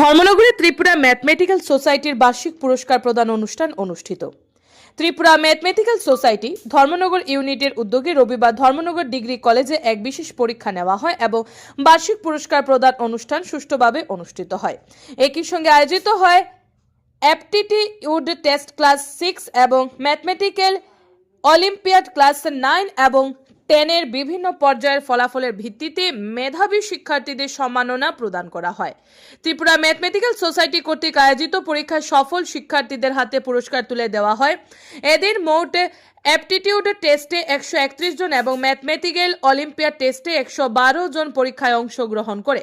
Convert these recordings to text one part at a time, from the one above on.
ধর্মনগরে Tripura mathematical সোসাইটির বার্ষিক পুরস্কার প্রদান অনুষ্ঠান অনুষ্ঠিত। ত্রিপুরা ম্যাথমেটিক্যাল সোসাইটি ধর্মনগর ইউনিটের উদ্যোগে রবিবার ধর্মনগর ডিগ্রি কলেজে এক বিশেষ পরীক্ষা নেওয়া হয় এবং বার্ষিক পুরস্কার প্রদান অনুষ্ঠান সুষ্ঠুভাবে অনুষ্ঠিত হয়। একই সঙ্গে আয়োজিত হয় অ্যাপটিটিউড টেস্ট ক্লাস সিক্স এবং ম্যাথমেটিক্যাল অলিম্পিয়াড ক্লাস নাইন এবং টেনের বিভিন্ন পর্যায়ের ফলাফলের ভিত্তিতে মেধাবী শিক্ষার্থীদের সম্মাননা প্রদান করা হয়। ত্রিপুরা ম্যাথমেটিক্যাল সোসাইটি কর্তৃক আয়োজিত পরীক্ষায় সফল শিক্ষার্থীদের হাতে পুরস্কার তুলে দেওয়া হয়। এদিন মোট অ্যাপটিটিউড টেস্টে একশো একত্রিশ জন এবং ম্যাথমেটিক্যাল অলিম্পিয়াড টেস্টে একশো বারো জন পরীক্ষায় অংশগ্রহণ করে।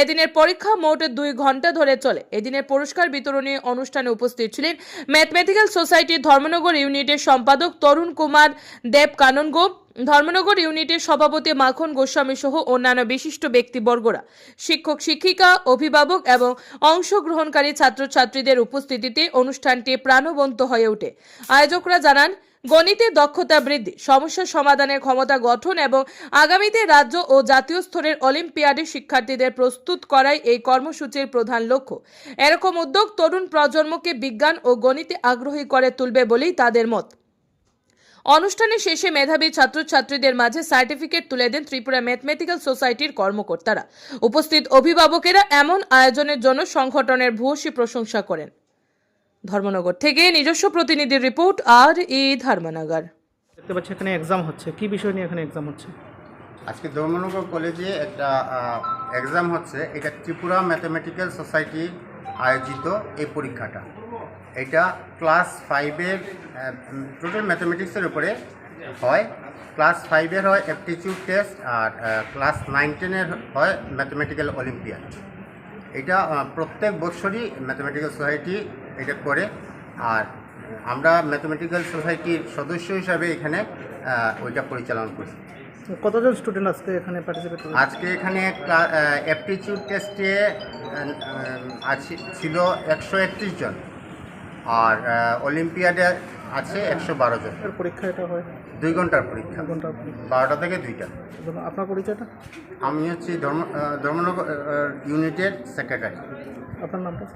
এদিনের পরীক্ষা মোট দুই ঘণ্টা ধরে চলে। এদিনের পুরস্কার বিতরণী অনুষ্ঠানে উপস্থিত ছিলেন ম্যাথমেটিক্যাল সোসাইটির ধর্মনগর ইউনিটের সম্পাদক তরুণ কুমার দেব কাননগো ধর্মনগর ইউনিটের সভাপতি মাখন গোস্বামী সহ অন্যান্য বিশিষ্ট ব্যক্তিবর্গরা। শিক্ষক, শিক্ষিকা, অভিভাবক এবং অংশগ্রহণকারী ছাত্রছাত্রীদের উপস্থিতিতে অনুষ্ঠানটি প্রাণবন্ত হয়ে ওঠে। আয়োজকরা জানান গণিতে দক্ষতা বৃদ্ধি, সমস্যা সমাধানের ক্ষমতা গঠন এবং আগামীতে রাজ্য ও জাতীয় স্তরের অলিম্পিয়াডে শিক্ষার্থীদের প্রস্তুত করাই এই কর্মসূচির প্রধান লক্ষ্য। এরকম উদ্যোগ তরুণ প্রজন্মকে বিজ্ঞান ও গণিতে আগ্রহী করে তুলবে বলেই তাদের মত। অনুষ্ঠানের শেষে মেধাবী ছাত্রছাত্রীদের মাঝে সার্টিফিকেট তুলে দেন ত্রিপুরা ম্যাথমেটিক্যাল সোসাইটির কর্মকর্তারা। উপস্থিত অভিভাবকেরা এমন আয়োজনের জন্য সংগঠনের ভূয়সী প্রশংসা করেন। ধর্মনগর থেকে নিজস্ব প্রতিনিধির রিপোর্ট আর ই ধর্মনগর। দেখতে পাচ্ছি এখানে এক্সাম হচ্ছে। কি বিষয় নিয়ে এখানে এক্সাম হচ্ছে? আজকে ধর্মনগর কলেজে একটা এক্সাম হচ্ছে। এটা ত্রিপুরা ম্যাথমেটিক্যাল সোসাইটি আয়োজিত এই পরীক্ষাটা। এটা ক্লাস ফাইভের টোটাল ম্যাথমেটিক্সের উপরে হয়। ক্লাস ফাইভের হয় অ্যাপটিচিউড টেস্ট আর ক্লাস নাইন টেনের হয় ম্যাথমেটিক্যাল অলিম্পিয়াড এটা প্রত্যেক বছরই ম্যাথমেটিক্যাল সোসাইটি এটা করে। আর আমরা ম্যাথমেটিক্যাল সোসাইটির সদস্য হিসাবে এখানে ওইটা পরিচালনা করি কতজন স্টুডেন্ট আজকে এখানে পার্টিসিপেট আজকে এখানে অ্যাপটিচিউড টেস্টে আছে ছিল একশো একত্রিশ জন। আর অলিম্পিয়াডে আছে একশো বারো জন। পরীক্ষা এটা হয়? দুই ঘণ্টার পরীক্ষা। এক ঘণ্টা বারোটা থেকে দুইটা। আপনার পরিচয়টা? আমি হচ্ছি ধর্ম ধর্মনগর ইউনিটের সেক্রেটারি আপনার নামটা?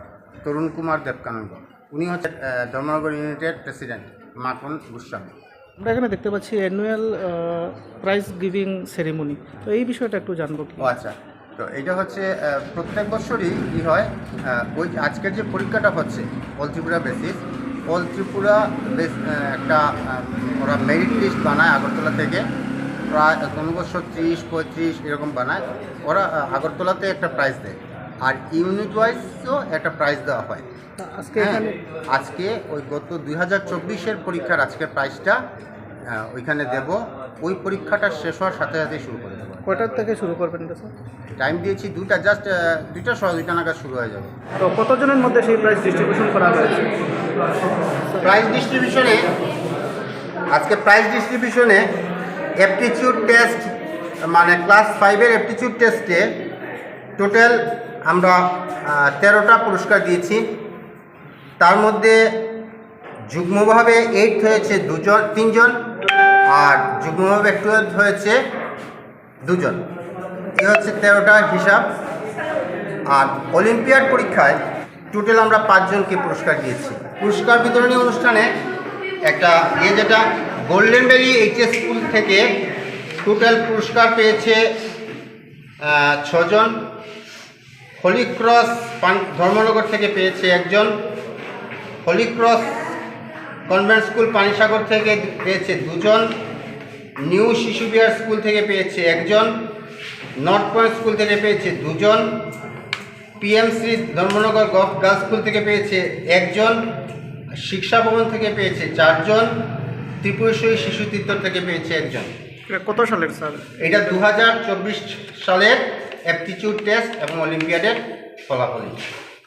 তরুণ কুমার দেবকানন্দ। উনি হচ্ছেন ধর্মনগর ইউনিটের প্রেসিডেন্ট মাখন গোস্বামী। আমরা এখানে দেখতে পাচ্ছি অ্যানুয়াল প্রাইজ গিভিং সেরিমনি তো এই বিষয়টা একটু জানব কি? ও আচ্ছা। তো এটা হচ্ছে প্রত্যেক বছরই কী হয় ওই আজকের যে পরীক্ষাটা হচ্ছে all Tripura basis all Tripura base একটা ওরা মেরিট লিস্ট বানায় আগরতলা থেকে। প্রায় কোনো বছর ত্রিশ পঁয়ত্রিশ এরকম বানায়। ওরা আগরতলাতে একটা প্রাইজ দেয়। আর ইউনিট ওয়াইজও একটা প্রাইজ দেওয়া হয়। আজকে হ্যাঁ, আজকে ওই গত দুই হাজার চব্বিশের পরীক্ষার আজকের প্রাইজটা ওইখানে দেব। ওই পরীক্ষাটা শেষ হওয়ার সাথে সাথে শুরু করে দেবো। কয়টার থেকে শুরু করবেন টাইম দিয়েছি দুইটা জাস্ট দুইটা সহ দুইটা নাগাদ শুরু হয়ে যাবে। তো কতজনের মধ্যে সেই প্রাইজ ডিস্ট্রিবিউশন করা হয়েছে? প্রাইজ ডিস্ট্রিবিউশনে আজকে প্রাইজ ডিস্ট্রিবিউশনে অ্যাপটিচিউড টেস্ট মানে ক্লাস ফাইভের অ্যাপটিচিউড টেস্টে টোটাল আমরা তেরোটা পুরস্কার দিয়েছি। তার মধ্যে যুগ্মভাবে এইট হয়েছে দুজন, তিনজন, আর যুগ্মভাবে টুয়েলভ হয়েছে দুজন। এ হচ্ছে তেরোটা হিসাব। আর অলিম্পিয়াড পরীক্ষায় টোটাল আমরা পাঁচজনকে পুরস্কার দিয়েছি। পুরস্কার বিতরণী অনুষ্ঠানে একটা ইয়ে যেটা গোল্ডেন ভ্যালি এইচএস স্কুল থেকে টোটাল পুরস্কার পেয়েছে ছজন। হোলি ক্রস পান ধর্মনগর থেকে পেয়েছে একজন। Holy cross convent school Panisagar থেকে পেয়েছে দুজন। নিউ শিশু বিহার স্কুল থেকে পেয়েছে একজন। নর্থ পয়েন্ট স্কুল থেকে পেয়েছে দুজন। PMC Dharmanagar gov girls school থেকে পেয়েছে একজন। শিক্ষা ভবন থেকে পেয়েছে চারজন। ত্রিপুরেশ্বরী শিশু তীর্থ থেকে পেয়েছে একজন। কত সালের স্যার? এটা দু হাজার চব্বিশ সালের অ্যাপটিচিউড টেস্ট এবং অলিম্পিয়াডের ফলাফল